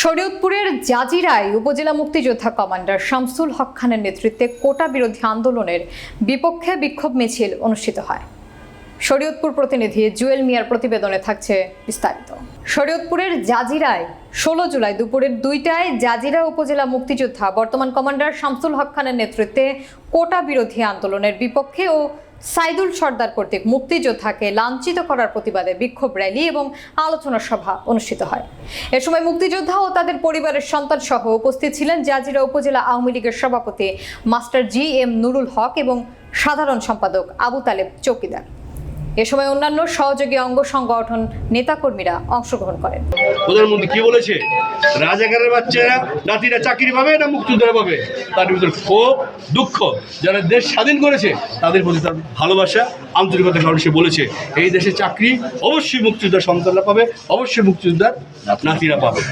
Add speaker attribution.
Speaker 1: শরীয়তপুরের জাজিরায় উপজেলা মুক্তিযোদ্ধা কমান্ডার শামসুল হক খানের নেতৃত্বে কোটা বিরোধী আন্দোলনের বিপক্ষে বিক্ষোভ মিছিল অনুষ্ঠিত হয়। শরীয়তপুর প্রতিনিধি জুয়েল মিয়ার প্রতিবেদনে থাকছে বিস্তারিত। শরীয়তপুরের জাজিরায় ষোলো জুলাই দুপুরের দুইটায় জাজিরা উপজেলা মুক্তিযোদ্ধা, বর্তমান কমান্ডার শামসুল হক খানের নেতৃত্বে কোটা বিরোধী আন্দোলনের বিপক্ষে ও সাইদুল সর্দার কর্তৃক মুক্তিযোদ্ধাকে লাঞ্ছিত করার প্রতিবাদে বিক্ষোভ র্যালি এবং আলোচনা সভা অনুষ্ঠিত হয়। এ সময় মুক্তিযোদ্ধা ও তাদের পরিবারের সন্তান সহ উপস্থিত ছিলেন জাজিরা উপজেলা আওয়ামী লীগের সভাপতি master G M Nurul Haque এবং সাধারণ সম্পাদক আবু তালেব চৌকিদার। এ সময় অন্যান্য সহযোগী অঙ্গ সংগঠন নেতাকর্মীরা অংশগ্রহণ করেন।
Speaker 2: প্রধানমন্ত্রী কি বলেছে? রাজাকারের বাচ্চারা, নাতিরা চাকরি পাবে না মুক্তিযোদ্ধারা পাবে? তার ভিতরে ক্ষোভ, দুঃখ যারা দেশ স্বাধীন করেছে, তাদের প্রতি তার ভালোবাসা আন্তরিকতার কারণে সে বলেছে, এই দেশে চাকরি অবশ্যই মুক্তিযোদ্ধার সন্তানরা পাবে, অবশ্যই মুক্তিযোদ্ধার নাতিরা পাবে।